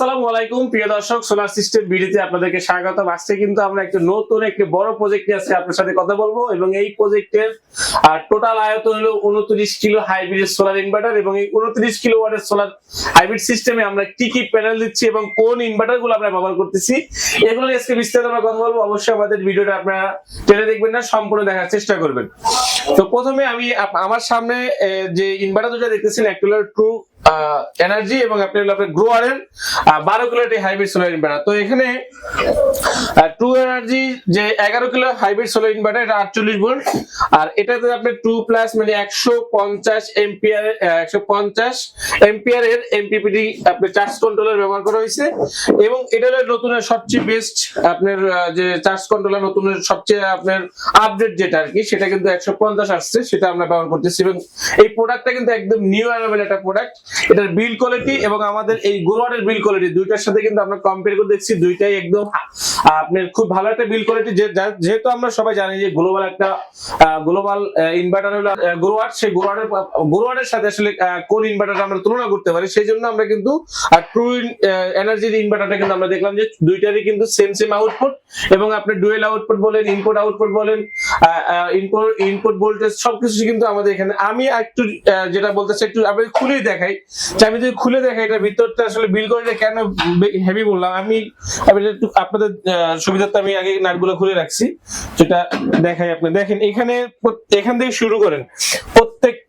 আসসালামু আলাইকুম, প্রিয় দর্শক সোলার সিস্টেম ভিডিওতে আপনাদেরকে স্বাগতম। আজকে কিন্তু আমরা একটা নতুন, একটি বড় প্রজেক্ট নিয়ে আজকে আপনার সাথে কথা বলব এবং এই প্রজেক্টের টোটাল আয়তন হলো উনত্রিশ কিলো হাইব্রিড সোলার ইনভার্টার এবং এই উনত্রিশ কিলো ওয়াটের সোলার হাইব্রিড সিস্টেমে আমরা কি কি প্যানেল দিচ্ছি এবং কোন ইনভার্টারগুলো আমরা ব্যবহার করতেছি, এগুলো নিয়ে আজকে বিস্তারিত আমরা কথা বলব। অবশ্যই আমাদের ভিডিওটা আপনারা টেনে দেখবেন না, সম্পূর্ণ দেখার চেষ্টা করবেন। তো প্রথমে আমি আমার সামনে যে ইনভার্টার দুটো দেখতেছেন, একটা হলো ট্রু এনার্জি এবং আপনি হলো আপনার গ্রোয়ারের বারো কিলো হাইব্রিড সোলার ইনভার্টার তো এখানে ট্রু এনার্জি যে এগারো কিলো হাইব্রিড সোলার ইনভার্টার এটা আটচল্লিশ ভোল্ট আর এটাতে আপনি টু প্লাস মানে একশো পঞ্চাশ এম্পিয়ার একশো পঞ্চাশ এম্পিয়ারের এমপিপিটি আপনার চার্জ কন্ট্রোলার ব্যবহার করা হয়েছে। এবং এটা হলো নতুনের সবচেয়ে বেস্ট আপনার যে চার্জ কন্ট্রোলার নতুনের সবচেয়ে আপনার আপডেট যেটা আর কি, সেটা কিন্তু একশো পঞ্চাশ আসছে, সেটা আমরা ব্যবহার করতেছি। এবং এই প্রোডাক্টটা কিন্তু একদম নিউ অ্যাভেলেবল একটা প্রোডাক্ট এটার বিল কোয়ালিটি এবং আমাদের এই গোলওয়ারের বিল কোয়ালিটি দুইটার সাথে কিন্তু আমরা কম্পেয়ার করে দেখছি, দুইটাই একদম আপনার খুব ভালো একটা বিল কোয়ালিটি যেহেতু আমরা সবাই জানি যে গ্লোবাল একটা গ্লোবাল ইনভার্টার হলো গ্রোয়ার সেই গ্রোয়ারের গ্রোয়ারের সাথে আসলে কোন ইনভার্টার আমরা তুলনা করতে পারি, সেই জন্য আমরা কিন্তু ট্রু এনার্জির ইনভার্টারটা কিন্তু আমরা দেখলাম যে দুইটারই কিন্তু সেম সেম আউটপুট এবং আপনি ডুয়েল আউটপুট বলেন ইনপুট আউটপুট বলেন ইনপুট ইনপুট ভোল্টেজ সবকিছু কিন্তু আমাদের এখানে, আমি একটু যেটা বলতে চাই, একটু আমি খুলেই দেখাই আমি যদি খুলে দেখে এটা ভিতরটা আসলে বিল করে কেন হেভি বললাম, আমি আপনাদের সুবিধার্থে আমি আগে নাটগুলো খুলে রাখছি, যেটা দেখাই আপনি দেখেন, এখানে এখান থেকে শুরু করেন।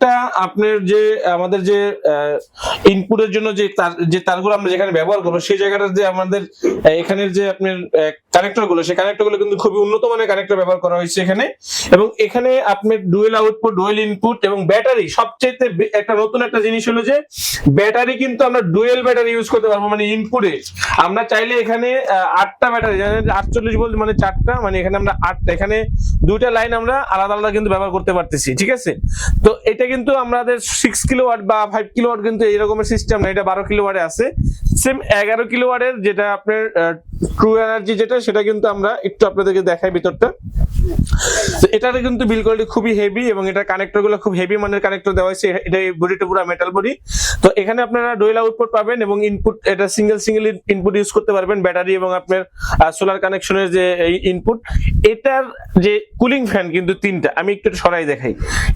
প্রত্যেকটা আপনার যে আমাদের যে ইনপুটের জন্য যে তার যে তারগুলো আমরা যেখানে ব্যবহার করব সেই জায়গাটা যে আমাদের আহ, এখানের যে আপনার কানেক্টরগুলো সেই কানেক্টরগুলো কিন্তু খুবই উন্নত মানের কানেক্টর ব্যবহার করা হয়েছে এখানে। এবং এখানে আপনার ডুয়েল আউটপুট ডুয়েল ইনপুট এবং ব্যাটারি সবচেয়ে একটা নতুন একটা জিনিস হলো যে ব্যাটারি কিন্তু আমরা ডুয়েল ব্যাটারি ইউজ করতে পারব মানে ইনপুটে আমরা চাইলে এখানে আটটা ব্যাটারি আটচল্লিশ ভোল্ট মানে চারটা মানে এখানে আমরা আটটা। এখানে দুইটা লাইন আমরা আলাদা আলাদা কিন্তু ব্যবহার করতে পারতেছি ঠিক আছে? তো এটা কিন্তু আমাদের সিক্স কিলো ওয়াট বা ফাইভ কিলো ওয়াট কিন্তু এইরকমের সিস্টেম না, এটা বারো কিলো ওয়াটে আছে। সেম এগারো কিলো ওয়াটের যেটা আপনার ট্রু এনার্জি যেটা, সেটা কিন্তু আমরা একটু আপনাদেরকে দেখাই ভিতরটা। তো এটাতে কিন্তু বিল কোয়ালিটি খুবই হেভি এবং এটা কানেক্টরগুলো খুব হেভি মানের কানেক্টর দেওয়া হয়েছে। এটা বডিটা পুরো মেটাল বডি তো এখানে আপনারা ডোয়েল আউটপুট পাবেন এবং ইনপুট এটা সিঙ্গেল সিঙ্গেল ইনপুট ইউজ করতে পারবেন ব্যাটারি এবং আপনার সোলার কানেকশনের যে, এই ইনপুট এটার যে কুলিং ফ্যান কিন্তু তিনটা। আমি একটু সরাই দেখাই।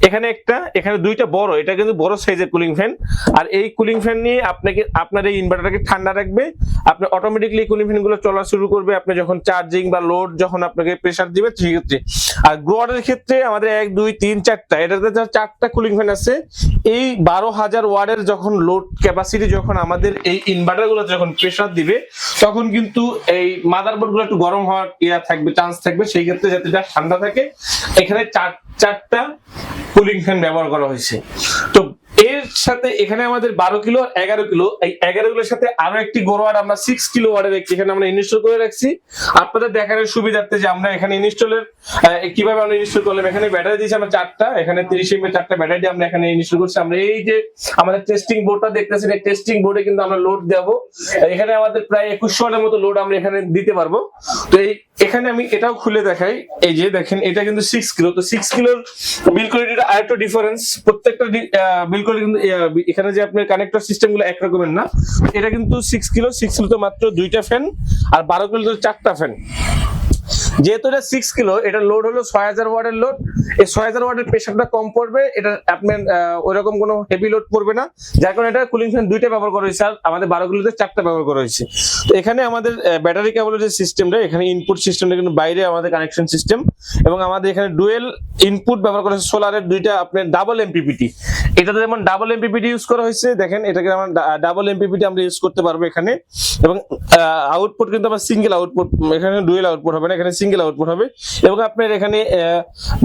এখানে একটা, এখানে দুইটা বড়। এটা কিন্তু বড় সাইজের কুলিং ফ্যান আর এই কুলিং ফ্যান নিয়ে আপনাকে, আপনার এই ইনভার্টারকে ঠান্ডা রাখবে। আপনি অটোমেটিকলি গুলো চলা শুরু করবে, আপনি যখন চার্জিং বা লোড যখন আপনাকে প্রেসার দিবে, সেক্ষেত্রে। আর গ্রোয়ারের ক্ষেত্রে আমাদের এক, দুই, তিন, চারটা, এটাতে যা চারটা কুলিং ফ্যান আছে। এই বারো হাজার ওয়ার্ডের যখন লোড ক্যাপাসিটি যখন আমাদের এই ইনভার্টারগুলো যখন প্রেসার দিবে, তখন কিন্তু এই মাদারবোর্ডগুলো একটু গরম হওয়ার ইয়া থাকবে চান্স থাকবে। সেই ক্ষেত্রে যাতে এটা ঠান্ডা থাকে, এখানে চার, চারটা কুলিং ফ্যান ব্যবহার করা হয়েছে। তো সাথে এখানে আমাদের বারো কিলো আর এগারো কিলো। এই এগারো কিলোর সাথে আরও একটি গোরোয়ার আমরা সিক্স কিলো ওয়ার্ডের এখানে আমরা ইনস্টল করে রাখছি। আপনাদের দেখার সুবিধার্থে যে আমরা এখানে ইনস্টলের কীভাবে আমরা ইনস্টল করলাম, এখানে ব্যাটারি দিয়েছি আমরা চারটা, এখানে তিরিশ এমএ চারটা ব্যাটারি দিয়ে আমরা এখানে ইনস্টল করছি। আমরা এই যে আমাদের টেস্টিং বোর্ডটা দেখতেছেন, এই টেস্টিং বোর্ডে কিন্তু আমরা লোড দেবো। এখানে আমাদের প্রায় একুশশো ওয়াটের মতো লোড আমরা এখানে দিতে পারব। তো এই, এখানে আমি এটাও খুলে দেখাই। এই যে দেখেন, এটা কিন্তু সিক্স কিলো। তো সিক্স কিলোর বিল কোয়ালিটিটা আরেকটু ডিফারেন্স প্রত্যেকটা বিল কোয়ালিটি এখানে যে আপনার কানেক্টর সিস্টেমগুলো একরকমের না, এটা কিন্তু সিক্স কিলো সিক্স কিলো তো মাত্র দুইটা ফ্যান আর বারো কিলো তো চারটা ফ্যান যেহেতু এটা সিক্স কিলো এটা লোড হলো ছয় হাজার ওয়ার্ডের লোড এই ছয় হাজার ওয়ার্ডের প্রেশারটা কম পড়বে, এটা আপনার ওইরকম কোনো হেভি লোড পড়বে না। যার কারণে এটা কুলিং ফ্যান দুইটা ব্যবহার করা হয়েছে, আর আমাদের বারো কিলোতে চারটা ব্যবহার করা হয়েছে। তো এখানে আমাদের ব্যাটারি কেবলের যে সিস্টেমটা এখানে ইনপুট সিস্টেমটা কিন্তু বাইরে আমাদের কানেকশন সিস্টেম এবং আমাদের এখানে ডুয়েল ইনপুট ব্যবহার করা হয়েছে সোলারের দুইটা আপনার ডাবল এমপিপিটি এটাতে যেমন ডাবল এমপিপিটি ইউজ করা হয়েছে, দেখেন, এটাকে আমরা ডাবল এমপিপিটি আমরা ইউজ করতে পারব এখানে। এবং আউটপুট কিন্তু আমার সিঙ্গেল আউটপুট এখানে ডুয়েল আউটপুট হবে না, এখানে সিঙ্গেল আউটপুট হবে। এবং আপনার এখানে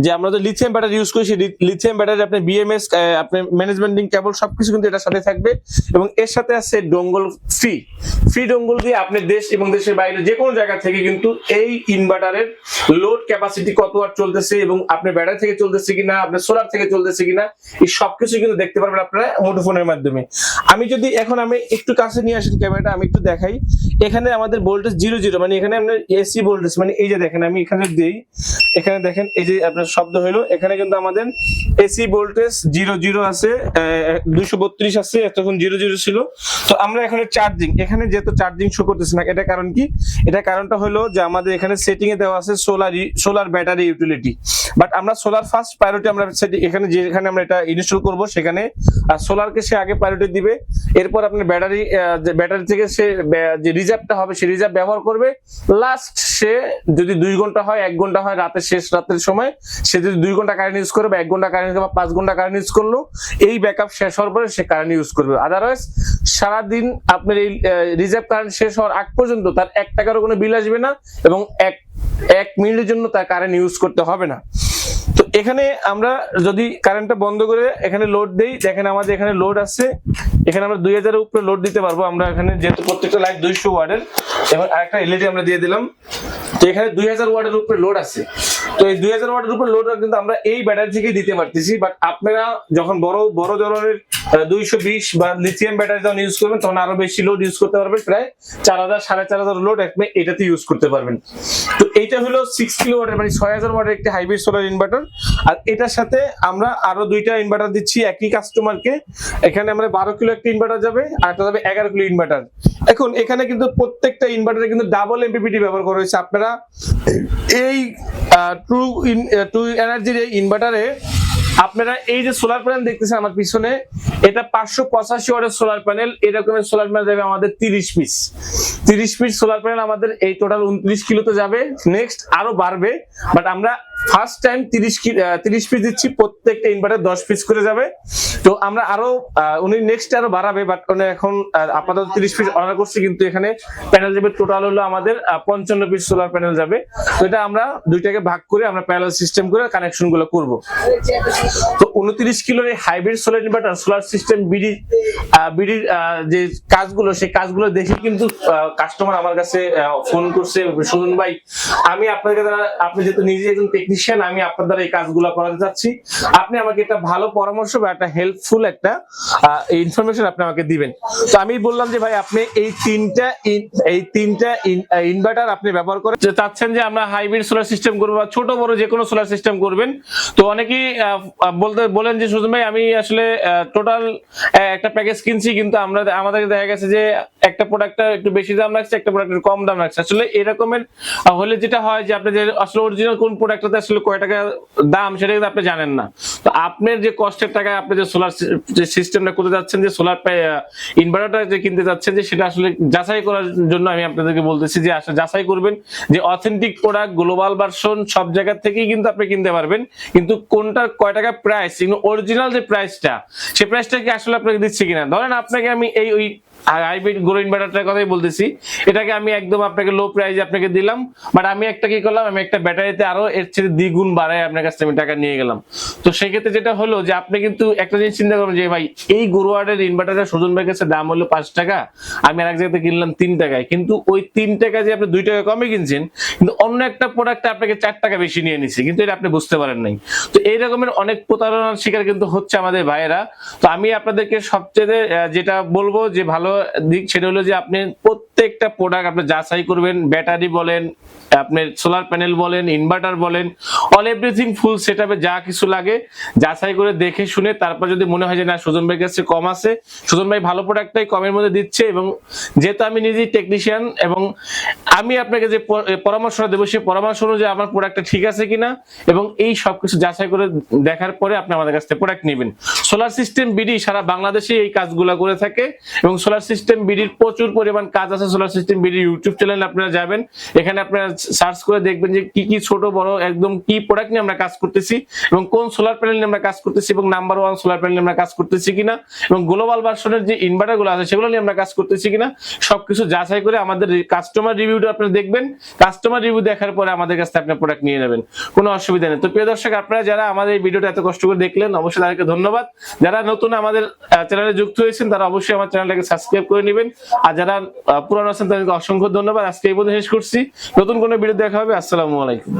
যে আমরা যে লিথিয়াম ব্যাটারি ইউজ করি, সেই লিথিয়াম ব্যাটারি আপনি বিএমএস আপনি ম্যানেজমেন্টিং কেবল সবকিছু কিন্তু এটার সাথে থাকবে। এবং এর সাথে আছে ডোঙ্গল ফ্রি ফ্রি ডোঙ্গল দিয়ে আপনি দেশ এবং দেশের বাইরে যে কোনো জায়গা থেকে কিন্তু এই ইনভার্টারের লোড ক্যাপাসিটি কত ওয়াট চলতেছে এবং আপনার ব্যাটারি থেকে চলতেছে কিনা আপনার সোলার থেকে চলতেছে কিনা, এই সবকিছু কিন্তু দেখতে পারবেন আপনারা মুঠোফোনের মাধ্যমে। আমি যদি এখন আমি একটু কাছে নিয়ে আসেন ক্যামেরাটা, আমি একটু দেখাই। এখানে আমাদের ভোল্টেজ জিরো জিরো মানে এখানে আপনার এসি ভোল্টেজ মানে এই যে দেখেন আমি এখানে দিই। এখানে দেখেন, এই যে আপনার শব্দ হলো এখানে কিন্তু আমাদের এসি ভোল্টেজ জিরো জিরো আছে দুশো বত্রিশ আছে, এতক্ষণ জিরো জিরো ছিল। তো আমরা এখানে চার্জিং এখানে যেহেতু চার্জিং শো করতেছে না, এটা কারণ কি? এটা কারণটা হলো যে আমাদের এখানে সেটিং এ দেওয়া আছে solar solar battery utility but আমরা সোলার ফার্স্ট প্রায়োরিটি আমরা এখানে যেখানে আমরা এটা ইনস্টল করব সেখানে সোলারকে সে আগে প্রায়োরিটি দিবে। এরপর আপনার ব্যাটারি ব্যাটারি থেকে সে যে রিজার্ভটা হবে সেই রিজার্ভ ব্যবহার করবে। লাস্ট সে যদি দুই ঘণ্টা হয়, এক ঘণ্টা হয়, রাতের শেষ রাতের সময়, সে যদি দুই ঘণ্টা কারেন্ট ইউজ করে বা এক ঘণ্টা কারেন্ট বা পাঁচ ঘণ্টা কারেন্ট ইউজ করল, এই ব্যাকআপ শেষ হওয়ার পরে সে কারেন্ট ইউজ করবে। আদারওয়াইজ সারাদিন আপনার এই রিজার্ভ কারেন্ট শেষ হওয়ার আগ পর্যন্ত তার এক টাকারও কোনো বিল আসবে না এবং এক এক মিনিটের জন্য তার কারেন্ট ইউজ করতে হবে না। তো এখানে আমরা যদি কারেন্টটা বন্ধ করে এখানে লোড দেই, দেখেন আমাদের এখানে লোড আছে। এখানে আমরা দুই হাজারের উপরে লোড দিতে পারব। আমরা এখানে যেহেতু প্রত্যেকটা লাইট দুইশো ওয়ার্ডের এবং আরেকটা এলইডি আমরা দিয়ে দিলাম। তো এখানে দুই হাজার ওয়ার্ডের উপরে লোড আছে। তো এই দুই হাজার ওয়াটের উপর লোড কিন্তু আমরা এই ব্যাটারি থেকে দিতে পারতেছি বাট আপনারা যখন বড় বড় ধরনের দুইশো বিশ বা লিথিয়াম ব্যাটারি যখন ইউজ করবেন, তখন আরও বেশি লোড ইউজ করতে পারবেন, প্রায় চার হাজার, সাড়ে চার হাজার লোড আপনি এটাতে ইউজ করতে পারবেন। তো এইটা হলো সিক্স কিলো ওয়াটের মানে ছয় হাজার ওয়াটের একটি হাইব্রিড সোলার ইনভার্টার আর এটার সাথে আমরা আরও দুইটা ইনভার্টার দিচ্ছি একই কাস্টমারকে এখানে আমরা বারো কিলো একটা ইনভার্টার যাবে, আর একটা যাবে এগারো কিলো ইনভার্টার এখন এখানে কিন্তু প্রত্যেকটা ইনভার্টারে কিন্তু ডাবল এমপিপিটি ব্যবহার করা হয়েছে। আপনারা এই ট্রু টু এনার্জির এই ইনভার্টারে আপনারা এই যে সোলার প্যানেল দেখতেছেন আমার পিছনে, এটা পাঁচশো পঁচাশি ওয়াটের সোলার প্যানেল এরকমের সোলার প্যানেল যাবে আমাদের তিরিশ পিস তিরিশ পিস সোলার প্যানেল আমাদের এই টোটাল উনত্রিশ কিলোতে যাবে। নেক্সট আরও বাড়বে বাট আমরা ফার্স্ট টাইম তিরিশ তিরিশ পিস দিচ্ছি, প্রত্যেকটা ইনভার্টার দশ পিস করে যাবে। তো আমরা আরও উনি নেক্সট আরও বাড়াবে বাট উনি এখন আপাতত তিরিশ পিস অর্ডার করছি, কিন্তু এখানে প্যানেল যাবে টোটাল হলো আমাদের পঞ্চান্ন পিস সোলার প্যানেল যাবে। তো এটা আমরা দুইটাকে ভাগ করে আমরা প্যানেল সিস্টেম করে কানেকশনগুলো করব। তো উনত্রিশ কিলোর এই hybrid solar inverter solar system BD বিডির যে কাজগুলো, সেই কাজগুলো দেখে কিন্তু কাস্টমার আমার কাছে ফোন করছে, সুজন ভাই, আমি আপনাদের দ্বারা, আপনি যেহেতু নিজে একজন টেকনিশিয়ান আমি আপনার দ্বারা এই কাজগুলো করাতে চাচ্ছি। আপনি আমাকে একটা ভালো পরামর্শ বা একটা হেল্পফুল একটা ইনফরমেশন আপনি আমাকে দিবেন। তো আমি বললাম যে ভাই, আপনি এই তিনটা এই তিনটা ইনভার্টার আপনি ব্যবহার করে চাচ্ছেন যে আমরা হাইব্রিড সোলার সিস্টেম করব বা ছোট, বড় যে কোনো সোলার সিস্টেম করবেন। তো অনেকেই বলতে, বলেন যে সুজন ভাই, আমি আসলে টোটাল একটা প্যাকেজ কিনছি, কিন্তু আমরা আমাদের দেখা গেছে যে একটা প্রোডাক্টটা একটু বেশি দাম রাখছে একটা প্রোডাক্ট কম দাম রাখছে আসলে এরকমের হলে যেটা হয় যে আপনি যে আসলে অরিজিনাল কোন প্রোডাক্টটাতে আসলে কয় টাকা দাম সেটা কিন্তু আপনি জানেন না। তো আপনার যে কষ্টের টাকায় আপনি যে সোলার যে সিস্টেমটা করতে যাচ্ছেন, যে সোলার ইনভার্টারটা যে কিনতে যাচ্ছেন, যে সেটা আসলে যাচাই করার জন্য আমি আপনাদেরকে বলতেছি যে আসলে যাচাই করবেন যে অথেন্টিক প্রোডাক্ট গ্লোবাল ভার্সন সব জায়গা থেকেই কিন্তু আপনি কিনতে পারবেন। কিন্তু কোনটার কয় টাকা প্রাইস অরিজিনাল যে প্রাইসটা সেই প্রাইসটা কি আসলে আপনাকে দিচ্ছে কিনা? ধরেন আপনাকে আমি এই, ওই হাইব্রিড গ্রো ইনভার্টারটার কথাই বলতেছি। এটাকে আমি একদম আপনাকে লো প্রাইসে আপনাকে দিলাম বাট আমি একটা কি করলাম, আমি একটা ব্যাটারিতে আরও এর চেয়ে দ্বিগুণ বাড়ায় আপনার কাছ আমি টাকা নিয়ে গেলাম। তো সেক্ষেত্রে যেটা হলো যে আপনি কিন্তু একটা জিনিস চিন্তা করুন যে, ভাই, এই গুরুয়ার্ডের ইনভার্টারটা সুজন ভাইয়ের কাছে দাম হলো পাঁচ টাকা, আমি আর এক জায়গাতে কিনলাম তিন টাকায়। কিন্তু ওই তিন টাকা যে আপনি দুই টাকা কমে কিনছেন, কিন্তু অন্য একটা প্রোডাক্ট আপনাকে চার টাকা বেশি নিয়ে নিছে, কিন্তু এটা আপনি বুঝতে পারেন নাই। তো এই রকমের অনেক প্রতারণার শিকার কিন্তু হচ্ছে আমাদের ভাইয়েরা। তো আমি আপনাদেরকে সবচেয়ে যেটা বলব যে ভালো দিক সেটা হলো যে আপনি প্রত্যেকটা প্রোডাক্ট আপনি যাচাই করবেন ব্যাটারি বলেন আপনার সোলার প্যানেল বলেন ইনভার্টার বলেন অল এভরিথিং ফুল সেট যা কিছু লাগে, যাচাই করে দেখে শুনে তারপর যদি মনে হয় যে না, সুজন ভাইয়ের কাছে কম আছে, সুজন ভাই ভালো প্রোডাক্টটাই কমের মধ্যে দিচ্ছে এবং যেহেতু আমি নিজেই টেকনিশিয়ান এবং আমি আপনাকে যে প- এ, পরামর্শটা দেবো, সেই পরামর্শ অনুযায়ী আমার প্রোডাক্টটা ঠিক আছে কিনা এবং এই সব কিছু যাচাই করে দেখার পরে আপনি আমাদের কাছ থেকে প্রোডাক্ট নেবেন। সোলার সিস্টেম বিডি সারা বাংলাদেশে এই কাজগুলো করে থাকে এবং সোলার সিস্টেম বিডির প্রচুর পরিমাণ কাজ আছে সোলার সিস্টেম বিডির ইউটিউব চ্যানেলে আপনারা যাবেন। এখানে আপনারা সার্চ করে দেখবেন যে কি কি ছোট, বড়, একদম কি প্রোডাক্ট নিয়ে আমরা কাজ করতেছি এবং কোন সোলার প্যানেল নিয়ে আমরা কাজ করতেছি এবং নাম্বার ওয়ান সোলার প্যানেল নিয়ে আমরা কাজ করতেছি কিনা এবং গ্লোবাল ভার্সনের যে ইনভার্টারগুলো আছে সেগুলো নিয়ে আমরা কাজ করতেছি কিনা সবকিছু যাচাই করে আমাদের কাস্টমার রিভিউটা আপনারা দেখবেন। কাস্টমার রিভিউ দেখার পরে আমাদের কাছ থেকে আপনার প্রোডাক্ট নিয়ে নেবেন। কোনো অসুবিধা নেই। তো প্রিয় দর্শক, আপনারা যারা আমাদের এই ভিডিওটা এত কষ্ট করে দেখলেন, অবশ্যই তাদেরকে ধন্যবাদ। যারা নতুন আমাদের চ্যানেলে যুক্ত হয়েছেন, তারা অবশ্যই আমার চ্যানেলটাকে সাবস্ক্রাইব করে নেবেন। আর যারা পুরানো আছেন তাদেরকে অসংখ্য ধন্যবাদ। আজকে এই পর্যন্ত শেষ করছি। নতুন কোনো ভিডিও দেখা হবে। আসসালামু আলাইকুম।